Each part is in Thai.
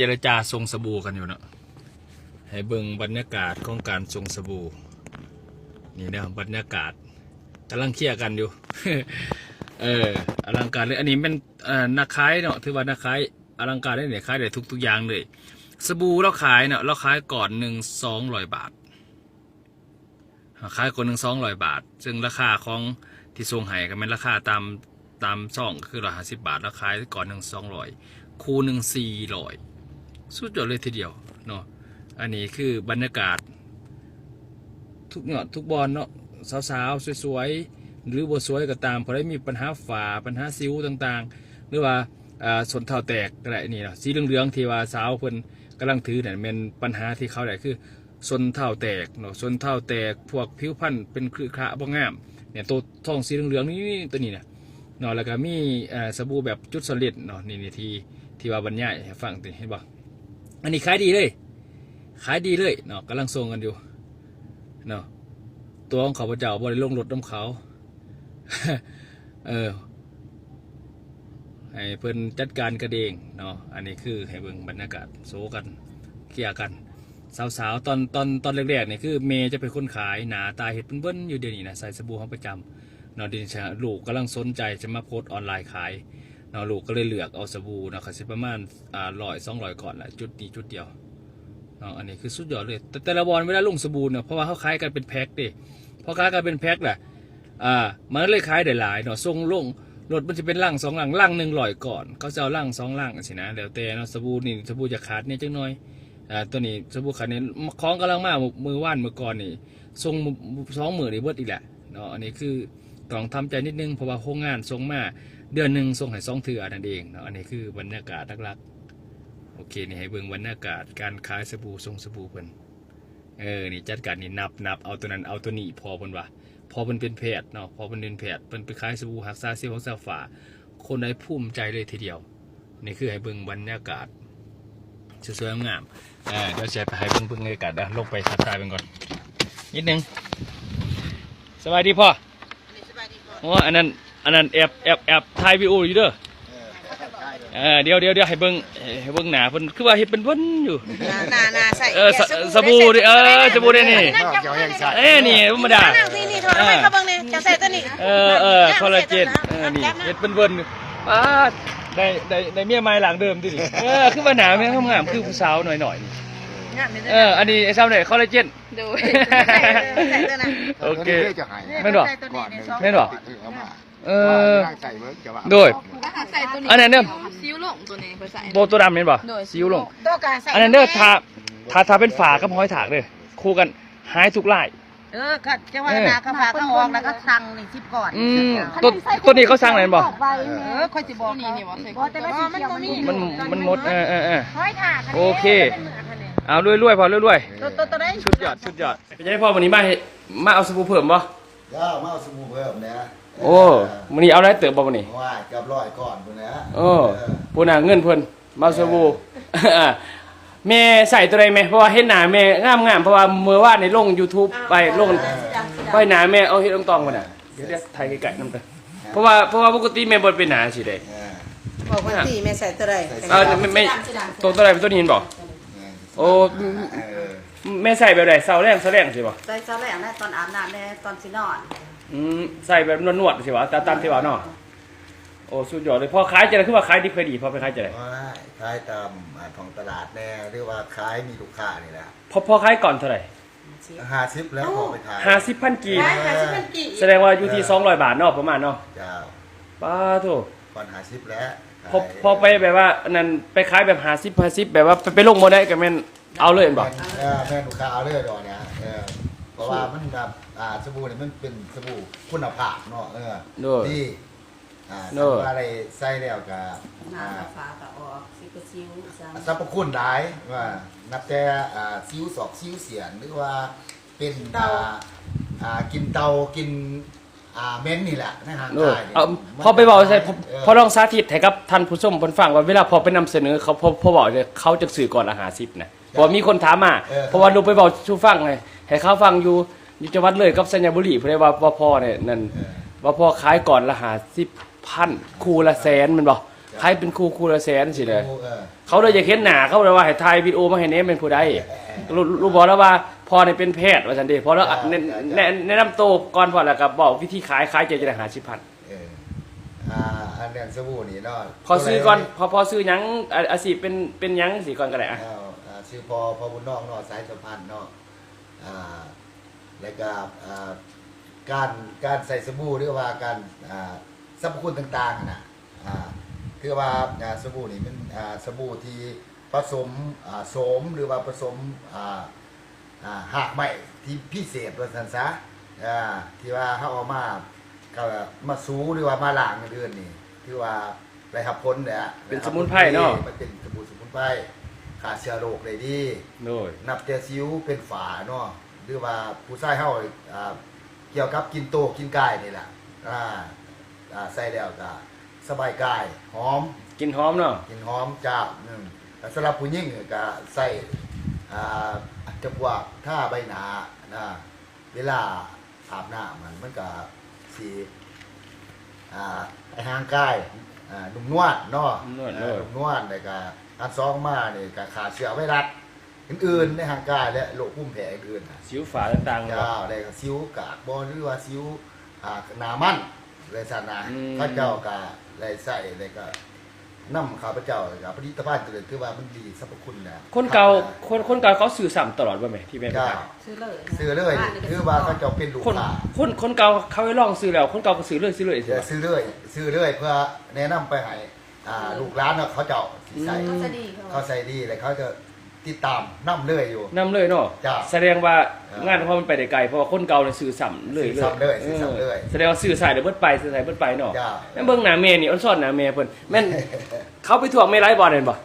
จรจาทรงสบู่กันอยู่เนาะให้เบิ่งบรรยากาศของการทรงสบู่นี่นะบรรยากาศกำลังเคลียร์กันอยู่ เอออลังการเลยอันนี้เป็นนักขายเนาะถือว่านักขายอลังการได้เนี่ยขายได้ทุกทุกๆอย่างเลย สบู่เราขายเนาะเราขายก่อนหนึ่งสองร้อยบาทขายก่อนหนึ่งสองร้อยบาท ซึ่งราคาของที่ทรงไห้ก็เป็นราคาตามตามซ่องคือร้อยห้าสิบบาท แล้วขายก่อนหนึ่งสองร้อยคูหนึ่งสี่ร้อย สุดยอดเลยทีเดียวเนาะอันนี้คือบรรยากาศ ทุกเนาะทุกบอลเนาะสาวๆสวยๆหรือบ่สวยก็ตามพอได้มีปัญหาฝ่าปัญหาซิวต่างๆ หรือว่าอ่าสนเท่าแตกก็ได้นี่เนาะสีเหลืองๆที่ว่าสาวเพิ่นกำลังถือเนี่ยเป็นปัญหาที่เขาได้คือสนเท่าแตกเนาะสนเท่าแตกพวกผิวพรรณเป็นครือขระบ่งามเนี่ยตัวท้องสีเหลืองๆนี่ตัวนี้เนี่ยเนาะแล้วก็มีสบู่แบบจุดสลิดเนาะนี่นี่ที่ที่ว่าบรรยายให้ฟังติเห็นบ่ อันนี้ขายดีเลย ขายดีเลยเนาะกำลังส่งกันอยู่เนาะตัวของเขาพระเจ้าบริลงรถน้ำเขา เออให้เพิ่นจัดการกระเดงเนาะอันนี้คือให้เบิ่งบรรยากาศโซกันเคลียร์กัน สาวๆตอนตอนตอนแรกๆเนี่ยคือเมย์จะเป็นคนขายหนาตาเห็ดเบิ้นๆอยู่เดี๋ยวนี้นะใส่สบู่ห้องประจำเนาะดิฉันลูกกำลังสนใจจะมาโพสต์ออนไลน์ขาย เนาะลูกก็เลยเลือกเอาสบู่นาะเขาสิประมาณอ่าร้อยสองร้อยก่อนแหละจุดนี้จุดเดียวเนาะอันนี้คือสุดยอดเลย แต่แต่ละวันเวลาลงสบู่เนี่ยเพราะว่าเขาขายกันเป็นแพ็คดิพอขายกันเป็นแพ็คแหละอ่ามันเลยขายได้หลายเนาะส่งลงรถมันจะเป็นลังสองลังลังหนึ่งลอยก่อนเขาจะเอาลังสองลังสินะแล้วแต่เนาะสบู่นี่สบู่จะขาดเนี่ยจังน้อยอ่าตัวนี้สบู่ขาดเนี่ยของกำลังมากมือว่านมือก่อนนี่ส่งสองหมือนี่เบิดอีกแหละเนาะอันนี้คือต้องทำใจนิดนึงเพราะว่าโครงงานส่งมา เดือนหนึ่งส่งให้สองเถื่อนั่นเองเนาะอันนี้คือบรรยากาศลักๆโอเคนี่ให้เบิ่งบรรยากาศการขายสบู่ส่งสบู่เพิ่นเออนี่จัดการนี่นับนับเอาตัวนั้นเอาตัวนี้พอเพิ่นว่าพอเพิ่นเป็นแพทย์เนาะพอเพิ่นเป็นแพทย์เพิ่นไปขายสบู่หักษาเซลล์ของซาฝาคนได้ภูมิใจเลยทีเดียว นี่คือให้เบิ่งบรรยากาศสวยๆงามๆเออเดี๋ยวจะไปให้เบิ่งเบิ่งบรรยากาศนะลงไปทักทายเพิ่นก่อนนิดนึงสวัสดีพ่อโอ้อันนั้น อันนั้นแอบแอบแอบถ่ายวิดีโออยู่เด้อเออเดี๋ยวเดี๋ยวเดี๋ยวให้เบิ่งให้เบิ่งหน้าเพิ่นคือว่าเฮ็ดเป็นเพิ่นอยู่นานาใส่เออสสบู่ดิเออสบู่ดินี่นั่งเจ้ายังใส่เอ้ยนี่ธรรมดานั่งที่นี่โทรไปเขาเบิ่งนี่จะใส่ตัวนี้เออเออคอลลาเจนเออนี่เฮ็ดเป็นเบิ่นป้าดได้ได้ได้เมียใหม่หลังเดิมดิเออคือว่าหนาแม่งงามๆคือผู้สาวหน่อยๆนี่งามนี่เอออันนี้ไอ้สาวเนี่ยคอลลาเจนดูใส่ตัวนั้นโอเคจะหายแม่นบ่ใส่ตัวนี้ในซองแม่นบ่เอามา เออนั่งใส่เบิร์กจะว่าโดย ใส่ตัวนี้อันนั้นเนี่ยซิ้วลงตัวนี้ไปใส่ โบตัวดำเห็นป่ะซิวลง ตัวการใส่อันนั้นเด้อทาทาทาเป็นฝากับห้อยถากเลยคู่กันหายทุกลายเออก็จะว่านาเขาฝากเขาออกแล้วก็สั่งนี่สิบก่อนอืมตัวตัวนี้เขาสร้างอะไรบ่เออค่อยสิบอกนี่นี่วะใส่บ่แต่ว่ามันบ่มีมันมันหมดเออเออเออ ห้อยถากโอเค เอารวยรวยๆพอรวยรวยตัวตัวตัวได้ๆชุดยอดชุดยอดเป็นยังไงพ่อวันนี้มาให้มาเอาสบู่เพิ่มบ่ย่ามาเอาสบู่เพิ่มนะ โอ้วันนี้เอาได้เติมบ่วันนี้ว่ากับร้อยก่อนคุณนะโอ้ปูน่ะเงินเพิ่นมาเอาสบู่อ่าแม่ใส่ตัวใดแม่เพราะว่าเห็นหน้าแม่งามๆเพราะว่าเมื่อวานในลง YouTube ไปลงไปหน้าแม่เอาเฮ็ดตองๆพุ่นน่ะเดี๋ยวเดี๋ยวถ่ายไกลๆนำเด้อเพราะว่าเพราะว่าปกติแม่บ่เป็นหน้าสิได้บอกว่าตีแม่ใส่ตัวใดเออไม่ไม่ตัวตัวใดเป็นตัวนี้เห็นบ่โอ้เออแม่ใส่แบบใดเซาแรงเซาแรงสิบ่ใส่เช้าแรกนะตอนอาบน้ำแน่ตอนสินอน อืมใส่แบบนวดๆสิวะตามตามที่ว่าเนาะโอ้สุดยอดเลยพอขายจะได้คือว่าขายดีเคยดีพอไปขายจะได้ว่าขายตามท้องตลาดแน่หรือว่าขายมีลูกค้านี่แหละพอพอขายก่อนเท่าไหร่ห้าสิบแล้วพอไปขายห้าสิบพันกีบได้ค่ะสิเป็นกี่แสดงว่าอยู่ที่สองร้อยบาทเนาะประมาณเนาะเจ้าป้าโถก่อนห้าสิบแล้วพอพอไปแบบว่าอันนั้นไปขายแบบห้าสิบห้าสิบแบบว่าไปไปลงโมได้กับแม่นเอาเลยเห็นบ่เออแม่ลูกค้าเอาเลยดอกเนี่ยเออเพราะว่ามันแบบ อ่าสบู่เนี่ยมันเป็นสบู่คุณภาพเนาะเออโด้วยที่อ่าเนอะสำหรับอะไรใส่แล้วก็น้ำกับฟ้าก็ออกสิกระซิวซ้ำสรรพคุณหลายว่านับแต่อ่าซิวสอกซิวเสียนหรือว่าเป็นอ่าอ่ากินเตากินอ่าเม้นนี่แหละนะฮะโด้วยใช่นี่เอามันพอไปบอกใส่พอเออพอลองสาธิตให้กับท่านผู้ชมเพิ่นฟังว่าเวลาพอไปนำเสนอเขาพอพอบอกเลยเขาจะสื่อก่อนละหาสิบนะเพราะว่ามีคนถามมาเออ เพราะว่าลูกไปบอกชูฟังเลยให้เขาฟังอยู่ อยู่จังหวัดเลยกับสัญญาบุรีเพื่อว่าว่าพ่อเนี่ยนั่นเออว่าพ่อขายก่อนละหาสิบพันคู่ละแสนแมันบอกใครเป็นครูครูละแสนสิเลย เออเขาเลยจะเห็นหน้าเขาเลยว่าให้ถ่ายวิดีโอมาให้เน้เป็นผู้ใดรู้รู้บอกแล้วว่าพอเนี่ยเป็นแพทย์ว่าซั่นเด้พอแล้วแนะแนะแนะนำตัวก่อนพอแล้วก็บอกวิธีขายขายจะจะได้หาสิพัน เอออ่าอันเรื่องสบู่นี่เนาะพอซื้อก่อนพอพอซื้อหยังอะอาชีพเป็นเป็นหยังสิก่อนก็ได้อะอ้าวอ่าชื่อพอพอบุญนอกเนาะสายสัมพันธ์เนาะอ่า แล้วก็อ่าการการใส่สบู่หรือว่าการอ่าสรรพคุณต่างๆนะอ่าคือว่าอ่าสบู่นี่มันอ่าสบู่ที่ผสมอ่าโสมหรือว่าผสมอ่าอ่าหากไหมที่พิเศษว่าสันซะอ่าที่ว่าเขาเอามาก็มาสูหรือว่ามาล้างเดือนนี่คือว่าไรหับพ้นเนี่ยเป็นสมุนไพรเนาะ มันเป็นสบู่สมุนไพรขาเชื้อโรคได้ดี โดย นับแต่ซิวเป็นฝาเนาะ หรือว่าผู้ชายเฮาอ่าเกี่ยวกับกินโตกินกายนี่แหละอ่าอ่าใส่แล้วก็สบายกายหอม กินหอมเนาะกินหอมจ้าอืมแต่สำหรับผู้หญิงก็ใส่อ่าจะพวกท่าใบหนานะเวลาอาบน้ำมันมันก็สีอ่าไอห่างกายอ่านุ่มนวดเนาะนุ่มนวดเอเนาะอนุ่มนวดแล้วก็อันซองมาเนี่ยก็ขาเชื้อไวรัส อื่นๆในห่างกายและโรคภูมิแพ้อื่นๆน่ะสิวฝาต่างๆเนาะ เจ้าอะไรก็ซิวกากบอหรือว่าซิวอ่าหนามันเลยสานาอืม พระเจ้าก็เลยใส่เลยก็นํข้าพเจ้ากับผลิตภัณฑ์ตัวนี้คือว่ามันดีสรรพคุณนะคนเก่าคนคนเก่าเขาสื่อซ้ำตลอดว่าไหมที่แม่นเจ้าขายซื้อเลยซื้อเลยคือว่าเขาเจ้าเป็นลูกคนค้า คนคนเก่าเขาให้ลองซื้อแล้ว คนเก่าก็ซื้อเลยซื้อเลยสิเดี๋ยวซื้อเลยซื้อเลยเพื่อแนะนำไปให้อ่าลูกร้านเนาะเขาเจ้าสิใส่เขาจะดีเขาเขาใส่ดีเลยเขาจะ ติดตามนํเลยอยู่นำเลยเนาะจ้ะแสดงว่าเอองานเพราะมันไปได้ไกลเพราะว่าคนเก่าเนี่ยสื่อซ้ำเลยสื่อซ้ำเลยสื่อซ้ำเลยออแสดงว่าสื่อสายเดี๋ยวเบิดไปสื่อสายเบิดไปเนาะจ้ะ แม่นเบิ่งหน้าแม่นี่อ้อนซ่อนหน้าแม่เพิ่นแม่น เขาไปถ่วงไม่ไร้บอลเห็นบ่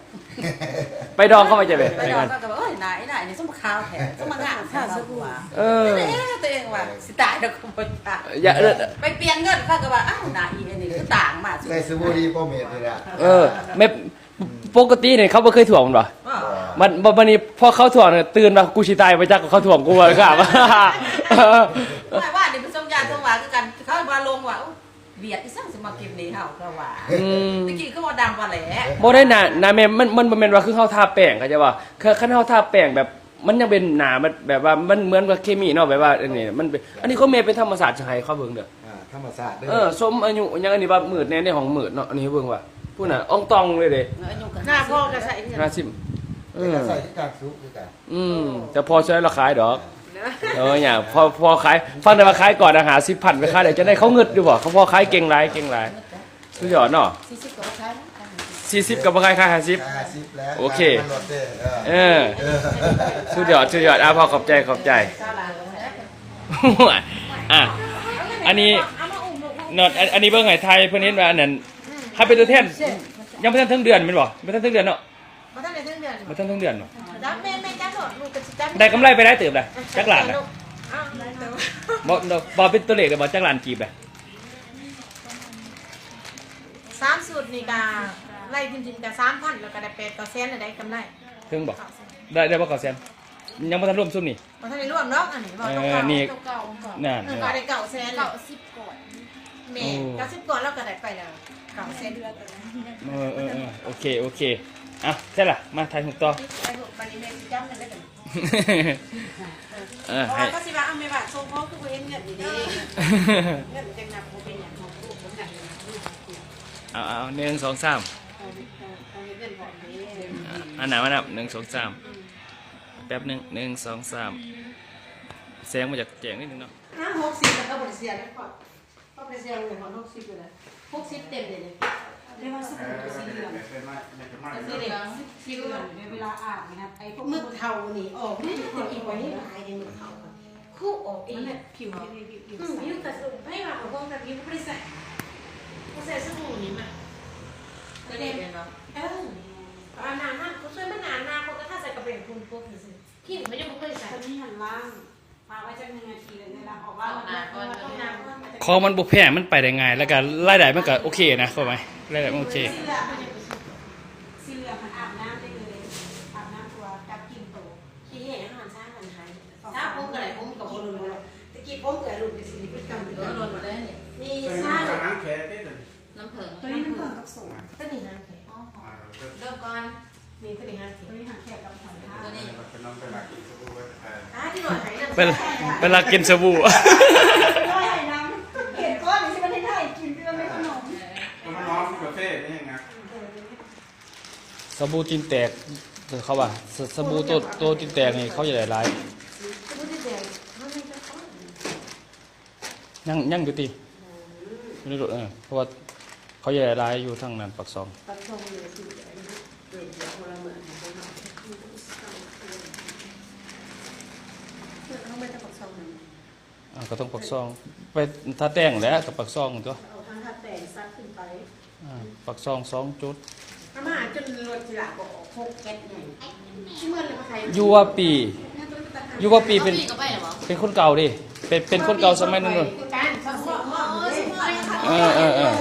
ไปดองเข้ามาจะไปไปไปดอกักนก็แบบเอ้ยนายนายนี่สมข้าวแท้สมงานข้าวสบู่เออเอ๊ะตัวเองว่าสิตายแล้วก็บ่ตายอย่าเออไปเปลี่ยนเงินเขาก็ว่าอ้าวนายอีอันนี้คือต่างมาสิใส่สบู่ดีโปรเมทนี่แหละเออไม่ ปกติเนี่ยเขาบ่เคยถ่วงมันบ่ว่ามันมันวันนี้พอเขาถ่วงเนี่ยตื่นมากูสิตายไปจักกับเขาถ่วงกูว่าครับ ไม่ว่านี่เป็นสมญาณสมหวาคือกันเขาว่าลงว่าอุ๊ยเบียดอีสั่งสิมากินนี่เฮาก็ว่าอืม ตะกี้เขาว่าดำว่าแหละบ่ได้หนาหนาแม่มันมันบ่แม่นว่าคือเฮาทาแป้งเขาใจว่าคือคันเฮาทาแป้งแบบมันยังเป็นหนามันแบบว่ามันเหมือนกับเคมีเนาะแบบว่าอันนี้มันเป็นอันนี้เขาเมเป็นธรรมศาสตร์จะให้เขาเบิ่งเด้ออ่าธรรมศาสตร์เด้เออสมอายุยังอันนี้ว่ามืดแน่ในห้องมืดเนาะอันนี้เบิ่งว่า พูดน่ะอ่องตองเลยเด้เงินอยู่กันหน้าพ่อก็ใส่เนี่ยห้าสิบเออใส่ที่การซุปคือกันอืมแต่พอใช้ราคายดอกเอออย่างพอพอขายฟังแต่ว่าขายก่อนอาหาร10,000ไปขายเดี๋ยวจะได้เขาเงิดอยู่บ่เขาพอขายเก่งหลายเก่งหลายสุดยอดเนาะสี่สิบกว่าใช้นะ40กับบ่ขายขาย50ห้าสิบแล้วโอเคมันลดเด้อเอเอออเออสุดยอดสุดยอดอะพอขอบใจขอบใจเจ้าหลานเลยนะอะอันนี้นอดอันอันนี้เบิ่งให้ไทยเพิ่นเห็นว่าอันนั้น ถ้าเป็นตัวแทนยังบ่ทันถึงเดือนแม่นบ่บ่ทันถึงเดือนเนาะมาตั้งแต่เดือนบ่ทันถึงเดือนเนาะจับแม่แม่จับหนอดลูกกระจับได้กำไรไปได้เติบเลยจักหลานน่ะอ้าวได้แต่ว่าบ่บ่เป็นตัวเลขเลยบ่จักหลานกีบเลยสามสูตรนี่กาไล่จริงๆกาสามพันแล้วก็ได้แปดต่อแสนได้กำไรถึงบ่ได้ได้บ่เก่าแสนยังบ่ทันรวมซุมนี่มาท่านได้ร่วมเนาะอันนี้บอกเอต้องอเก่านี่เก่าๆก่อนนั่นเออก็ได้เก่าแสนเก่าสิบก่อนแม่เก้าสิบก่อนแล้วก็ได้ไปแล้ว เก่าแสนเดือนเออเออเออโอเคโอเคอะใช่ล่ะมาถ่ายรูปต่อไปหกปฏิเมตจ้ำกันได้กันเออเพราะให้ว่าก็สิว่าเอาไม่ว่าทรงพ่อคือบ่เห็นเงินดีๆเงินจังนำบ่เป็นหยังของลูกผมน่ะเอาเอาหนึ่งสองสามเอาเอาเงินของนี้อันไหนมานับหนึ่งสองสามแป๊บหนึ่งหนึ่งสองสามแสงมาจากแจงนิดนึงเนาะห้าหกสิบแล้วก็บริเสียแล้วก็ ก็บริเสียเลยของหกสิบเลยหกสิบเต็มเลยเลยเรียกว่าสบู่สีเหลืองสีเหลืองสีเหลืองในเวลาอาบนะครับไอ้พวกมึกเทานี่ออกนี่จะกินไว้ให้หลายในมึกเทาค่ะคู่ออกเอมันงเนี่ยผิวที่มีผิวผิวอืมใสยิ้วแต่สบู่ให้มาของพวกแต่ยิ้วไม่ได้ใส่เขาใส่สบู่นี่มาก็ได้เป็นเนาะเอออานาหน้าเขาช่วยมันหนาหน้าเขาก็ถ้าใส่กระเป๋าคุณพวกนี้สิขี้มันยังไม่เคยใส่ตอนนี้หันล่าง พาไว้จักหนึ่งนาทีเลยเวลาออกว่ามันมันต้องน้ำมันจะของมันบุแพงมันไปได้ง่าย แล้วก็รายได้มันก็โอเคนะเข้าไหมรายได้มันโอเค สีเหลืองมันจะสีเหลืองมันอาบน้ำได้เลยอาบน้ำตัวกับกินโตขี้เหร่อาหารช้างมันหายช้าผมกับอะไรผมกับคนรุ่นเราตะกี้ผมกับรุ่นเป็นสิ่งที่กำลังโดนหมดเลยเนี่ยมีซ่าเลยน้ำเผึ้งตัวนี้มันเพิ่มกับสูงก็นี่นะเริ่มก่อนมีตัวนี้ห้าสิบตัวนี้หาแขกกับหอยทากตัวนี้ เป็นน้องเป็นหลักอีกสักครู่ว่าเออ อ่าที่ หน่อยไหนเป็นเป็นลากินสบู่ ร้อยไอ้น้ำเห็นก้อนนี่ใช่ไหมที่ไทยกินเพื่อไม่ขนมมันน้องกาแฟนี่ยังไงสบู่จินแตกเขาว่าสสบู่ตัวตัวจินแตกนี่เขาจะได้หลายพูดที่เดียวมันมีจะต้องยังยังอยู่ติอยู่ในรถเออเพราะว่าเขาจะได้หลายอยู่ทางนั้นปักซอง ตัดทรงเลยสิเด็กเด็กคนละเหมือนกันเนาะ เขาไม่จะปักซองหนึ่ง อ่าก็ต้องปักซองไปถ้าแต่งแล้วกับปักซองตัวเอาทางทัดแต่งซัดขึ้นไปอ่าปักซองสองจุดประมาณจนรถจิระบอกหกแก๊สใหญ่ที่เมื่อเลยมาใครยูว่าปียูว่าปีเป็นพี่ก็ไปเหรอเป็นคนเก่าดิเป็นเป็นคนเก่าสมัยนั้นเลยการสองข้อข้อเลยเออเออเออ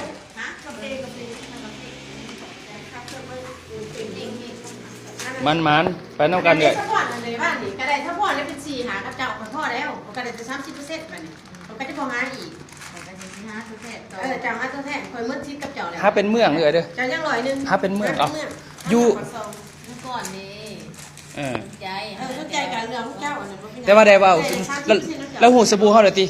มันมันไปน้ำกันเลยถ้าผ่อนเลยบ้านนี่ก็ได้ถ้าผ่อนแล้วเป็นสี่หา กับเจ้าของพ่อแล้วก็ได้จะสามสิบเปอร์เซ็นต์มันมันก็จะพอหาอีกไปสิฮะทุกแพทย์เออเจ้าหาตัวแทนคอยมืดชิดกับเจ้าเลยถ้าเป็นเมืองเลยเด้อเจ้ายังลอยนึงถ้าเป็นเมืองเอาอยู่เมื่อก่อนนี่เออใจเออสนใจการเรื่องของเจ้าอันนั้นบ่เป็นไรแต่ว่าได้ว่าแต่แล้ว30%แล้วหูสบู่เฮาเลยติ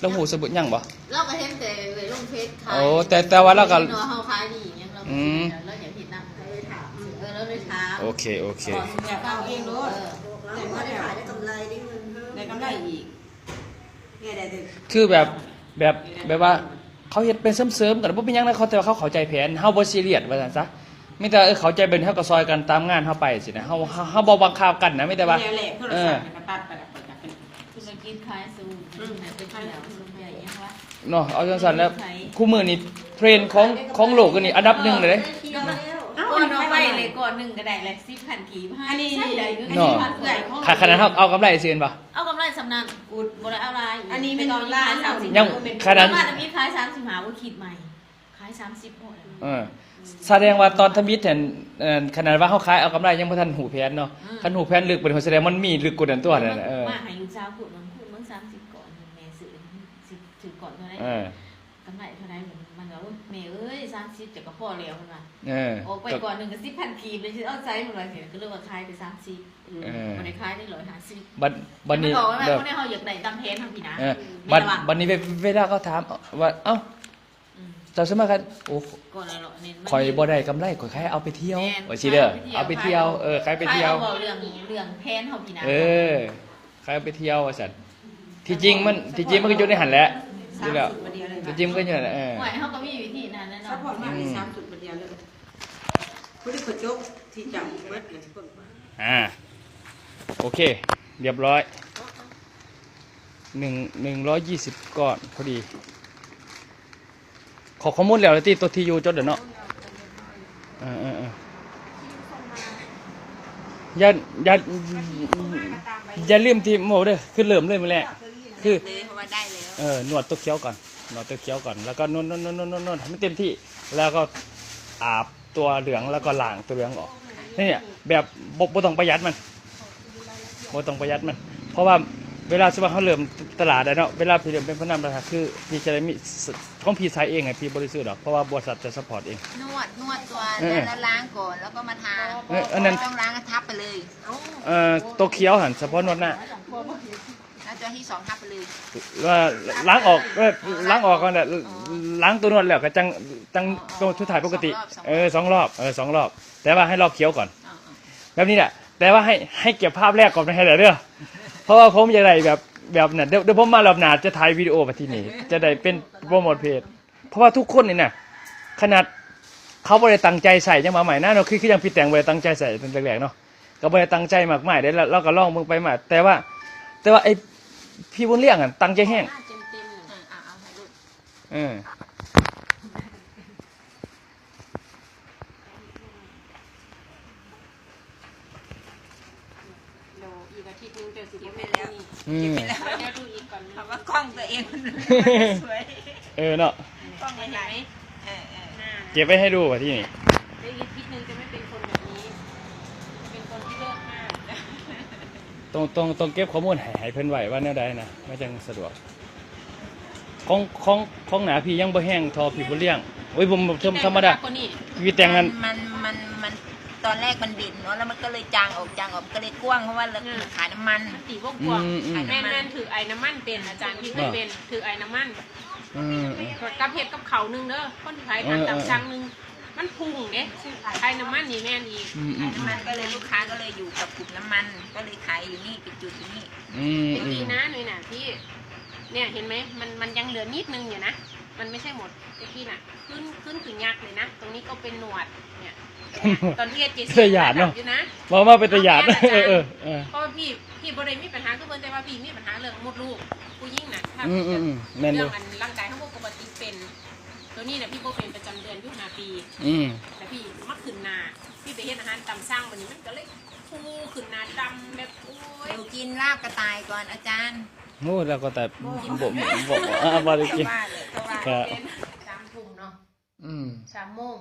แล้วหูสบู่ยังบ่เราก็เห็นแต่เลยลงเพจขายโอ้แต่แต่ว่าเราก็เนาะเฮาขายดีอย่างเงี้ยเราอืมเราอย่าผิดนะเลยถามเออเราเลยถามโอเคโอเคก่อนจะเอาเองโลดแต่ว่าได้ขายได้กำไรได้เงินเพิ่มได้ กำไรอีกเนี่ยได้ถึงคือแบบแบบแบบว่าเขาเฮ็ดเป็นเสริมๆกันบ่เป็นหยังนะเขาแต่ว่าเขาเข้าใจแผนเฮาบ่ซีเรียสว่าซั่นซะมีแต่เออเข้าใจเป็นเฮาก็ซอยกันตามงานเฮาไปสินะเฮาเฮาเฮาบ่บังคับกันนะมีแต่ว่าเนี่ยแหละโทรเอศัอพท์ก็ตัดไปแล้วก็จะเป็นคือมากินขายสูตรเป็นขายแล้วสูตรใหญ่ยังวะเนาะเอาจังซั่นแล้วคู่มือนี่เทรนด์ของของโลกอันนี้อันดับหนึ่งเลยเด้ ก่อนเอาไปเลยก่อนหนึ่งก็ได้เลยสิบพันกีบให้อันนี้ใช่ได้เงินเนาะพันเอื่อยของขาขนาดเฮาเอากำไรซื้อบ่เอากำไรสำนักอุดบ่ได้เอาอะไรอันนี้เป็นตอนร้านขายสามสิบยังขนาดมาจะมีขายสามสิบหาว่าขีดใหม่ขายสามสิบหมดเออแสดงว่าตอนทมิตเห็นเอ่อขนาดว่าเฮาขายเอากำไรยังบ่ทันหูแผนเนาะคันหูแผนลึกเป็นแสดงมันมีลึกกว่านั้นตัวนั่นน่ะเออมาให้ลูกสาวขุดมันขุดมันสามสิบก่อนแม่ซื้อสิบถือก่อนเท่าไหร่เออ กำไรเท่าไหร่มันก็ว่าแม่เอ้ยสามสิบจะก็พอแล้วมันว่าเออออกไปก่อนหนึ่งก็สิบพันกีบเลยเอาใจหมดเลยเนี่ยก็เลยว่าขายไปสามสิบเออมันได้ขายได้ร้อยห้าสิบบัดบัดนี้มันบอกว่าแบบคนในเขาอยากได้ตามเพนทางพี่นะเออไม่บัดระวังบัดนี้เวเวลาเขาถามว่าเอ้าอืมเจ้าสมัครกันโอ้ก่อนละร้อยเนี่ยมันข่อยบ่ได้กำไรข่อยแค่เอาไปเที่ยวแม่นว่าสิเด้อขเอาไปเที่ยวเออใครไปเที่ยวขอาเรื่องเรื่องแพนเขาพี่นะเออใครเอาไปเที่ยวว่าซั่นที่จริงมันที่จริงมันก็อยู่ในหันแหละอยู่แล้ว มาเดียวเลยที่จริงมันก็อยู่นั่นแหละเออ หวยเขาก็มีวิธีนั้นแน่นอซัพพอร์ตมากนมีสามจุดมาเดียวเลยผู้ที่ขดจกที่จับเบิดเลยคนว่าอ่า โอเค เรียบร้อยหนึ่งหนึ่งร้อยยี่สิบก้อนพอดี ขอข้อมูลแล้วเลยที่ตัวทียูจดเดี๋ยวเนาะเออเออเอออย่าอย่าอย่าลืมที่โมเด้อคือเริ่มเลยมาแหละคือเลยเพราะว่าได้แล้ว เออหนวดตัวเคี้ยวก่อน หนวดตัวเคี้ยวก่อนแล้วก็นวดนวดนวดนวดนวดนวดให้มันเต็มที่ แล้วก็อาบตัวเหลืองแล้วก็ล้างตัวเหลืองออกนี่เนี่ยแบบบ่บ่ต้องประหยัดมันบ่ต้องประหยัดมัน เพราะว่าเวลาสมมติเขาเริ่มตลาดอะเนาะเวลาพี่เริ่มเป็นผู้นำราคาคือพี่จะได้มีสของพี่ใช้เองไงพี่บริสุทธิ์หรอกเพราะว่าบริษัทจะสปอร์ตเองนวดนวดตัวเออแล้วล้างก่อนแล้วก็มาทาเอออันนั้นต้องล้างก็ทับไปเลยเอ่อตัวเคี้ยวหันเฉพาะนวดหน้า แล้วตัวที่สองทับไปเลยว่าล้างออกเอ้ยล้างออกก่อนแหละล้างตัวนวดแล้วก็จังจังตัวชุดถ่ายปกติเออสองรอบเออสองรอบ แต่ว่าให้รอบเคี้ยวก่อนแบบนี้แหละแต่ว่าให้ให้เก็บภาพแรกก่อนไม่ให้เหลือเด้อเพราะว่าผมอยากได้แบบแบบนั้นเดี๋ยวเดี๋ยวผมมารอบหน้าจะถ่ายวิดีโอมาที่นี่จะได้เป็นโปรโมทเพจเพราะว่าทุกคนนี่นะขนาดเขาบริตั้งใจใส่ยังมาใหม่นะเนาะคือคือยังพี่แต่งบริตั้งใจใส่ตั้งแต่แรกๆเนาะก็บริตั้งใจมากมายได้แล้วเราก็ลองมึงไปมาแต่ว่า แต่ว่าไอ พี่บุญเลี้ยงอะตั้งใจแห้งเต็มเต็มๆอะอะเอาให้ดูเออโลอีกอาทิตย์นึงเดี๋ยวสิเดี๋ยวไปไปแล้แล้ววอืม เดี๋ยวดูอีกก่อนเพราะว่ากล้องตัวเองมันสวยเออเนาะกล้องไหนเออเออเก็บไว้ให้ดูว่าที่นี่ ตรงตรงตรงเก็บข้อมูลให้ให้เพิ่นไว้ว่าแนวใดนะไม่จังสะดวกของของของหนาพี่ยังบ่แห้งทอพี่บุญเลี้ยงโอ้ยผมผมธรรมดาคนนี้พี่แต่งงานมันมันมันตอนแรกมันดิ่นเนาะแล้วมันก็เลยจางออกจางออกก็เลยกว้างเพราะว่าเราขายน้ำมันตีพวกอืพวกมอืมแม่นแม่นถือไอ้น้ำมันเป็นอาจารย์พี่เคยเป็นถือไอ้น้ำมันอืมอืม กับเห็ดกับเขาวหนึงเด้อคนขายเอทางอตับเออช่างหนึง มันพุ่งเด้ไอ้น้ำมันนี่แม่นอีกอืมอืขายมน้ำมันก็เลยลูกค้าก็เลยอยู่กับกลุ่มน้ำมัน ก็เลยขายอยู่นี่เป็นจุดอยู่นี่อืมเป็นอืปีมนะหน่อยน่ะพี่ เนี่ยเห็นไหมมันมันยังเหลือนิดนึงอยู่นะ มันไม่ใช่หมดไอ้พี่น่ะ ขึ้นขึ้นถึงยักษ์เลยนะ ตรงนี้ก็เป็นหนวด เนี่ย ตอนที่เอเจเป็นตะหยาดเนอะอยู่นะ มามาเป็นตะหยาดเออเออเออเพราะว่าพี่พี่บริมีปัญหาก็เพิ่นแต่ว่าพี่มีปัญหาเรื่องมดลูกผู้ยิ่งน่ะถ้าอืมอืมอืมแม่นเรื่ดูองอันร่างกายเขาปกติเป็น ตัวนี้น่ะพี่โบเป็นประจำเดือนอยุห้าปี อืมแต่พี่มักขึ้นหนาพี่ไปเฮ็ดอาหารตำสร้างวันนี้มันก็เลยฟูขึ้นหนาดำแบบโอ้ยอยู่กินลาบกระต่ายก่อนอาจารย์โอ้แล้วก็แต่บ่บ่บ่อ่าบ่ได้กินว่าเลยก็ว่าครับเป็นสามทุ่มเนาะอืมสามโมง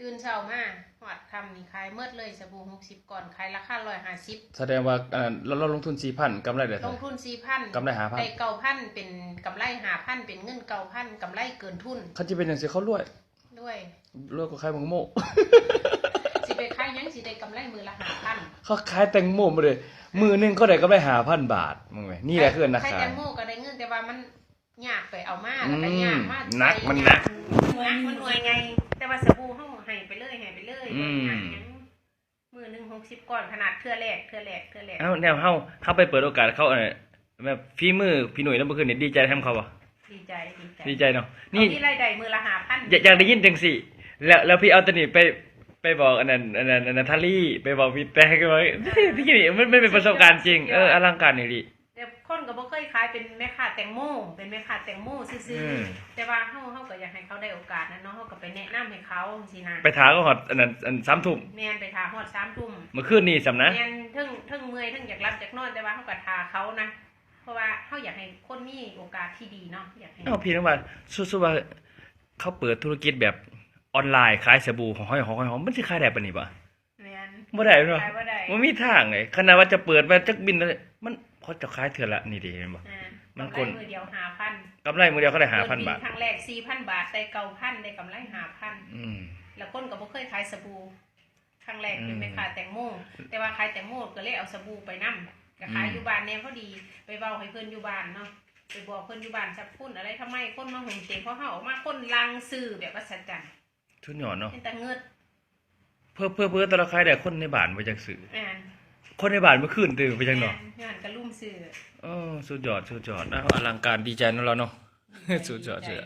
ตื่นเช้ามาหอดคำนี่ขายเมิดเลยสบู่หกสิบก่อนขายราคาร้อยห้าสิบแสดงว่าอันนั้นเราเราลงทุน4,000กำไรได้ลเท่างไหร่ทุนสี่พันกำไร5,000ได้เก้าพันเป็นกำไรหาพันเป็นเงินเก้าพันกำไรเกินทุน เขาจะเป็นจังซี่เขารวยด้วยรวยกว่าขายมังโมสิไปขายหยังสิได้กำไรมือละหาพันเขาขายแตงโมมาเลยมือหนึงก็ได้กำไร5,000บาทมึงเว้ยนี่แหละคือนักใครขาแตยงโมก็ได้เงินแต่ว่ามันยากไปเอามาแล้วก็ยากมากอืมหนักมันหนักหนักมันหน่วยไงแต่ว่าสบู่เฮาให้ไป อืมบ่ยากหยังมือหนึ่งหกสิบก่อนขนาดเทื่อแรกเทื่อแรกเทื่อแรกเอ้าแนวเฮาเฮาไปเปิดโอกาสเขาเออแบบฝีมือพี่หนุ่ยแล้วเมื่อคืนนี่ดีใจแทนเขาบ่ดีใจดีใจดีใจเนาะนี่นี่ที่รายได้มือละหาพันอยากอยากได้ยินจังสิแล้วแล้วพี่เอาตัวนี้ไปไปบอกอันนั้นอันนั้นอันนั้นทารี่ไปบอกพี่แต่ก็ว่าพี่นี่มันมันเป็นประสบการณ์จริงเอออลังการนี่ดิแต่ คนก็บ่เคยขายเป็นแม่ค้าแตงโมเป็นแม่ค้าแตงโมซื่ออืม ๆแต่ว่าเฮาเฮาก็อยากให้เขาได้โอกาสนะเนาะเฮาก็ไปแนะนำให้เขาสินะไปถาก็ฮอดอันนั้นอันสามทุ่มแม่นไปทาฮอด3ทุ่ม เมื่อคืนนี่สำนะแม่นเทึ่งเทึ่งเมื่อยเทึ่งอยากรับจากนอนแต่ว่าเฮาก็ทาเขานะ เพราะว่าเฮาอยากให้คนมีโอกาสที่ดีเนาะอยากให้เอ้าพี่นึกว่าสู้ๆว่าเขาเปิดธุรกิจแบบออนไลน์ขายสบู่ของห้อยหอมห้อยหอมมันสิขายได้ปานนี้บ่แม่นบ่ได้เนาะขายบ่ได้มันมีทางไงขนาดว่าจะเปิดมาจักบินแล้วมัน เขาจะขายเทื่อละนี่ดิเห็นบ่ อ่ามันกำกไรลมือเดียว5,000กำไรมือเดียวเขาได้5,000บาท ครั้งแรก4,000บาทได้9,000ได้กำไร5,000อืม แล้วคนก็บ่เคยขายสบู่ครั้งแรกอืมเป็นไปขายแตงโมแต่ว่าขายแตงโมก็เลยเอาสบู่ไปนํก็ขายอืม อยู่บ้านแนวเขาดีไปเว้าให้เพิ่นอยู่บ้านเนาะไปบอกเพิ่นอยู่บ้านสับพุ่นอะไรทำไมคนมาหุ่มเต็มเพราะเฮาออกมาคนลังซื้อแบบว่าสัจจันทุนหยอดเนาะเป็นตาเงิดเพื่อเพื่อเพื่อแตละขายได้คนในบ้านบ่จักซื้อ อ่าน คนในบ้านเมื่อคืนตื่นไปจังเนาะงานกระลุ่มซื้อเออสุดยอดสุดยอดนะอลังการดีใจเนาะเราเนาะ สุดยอดสุดยอด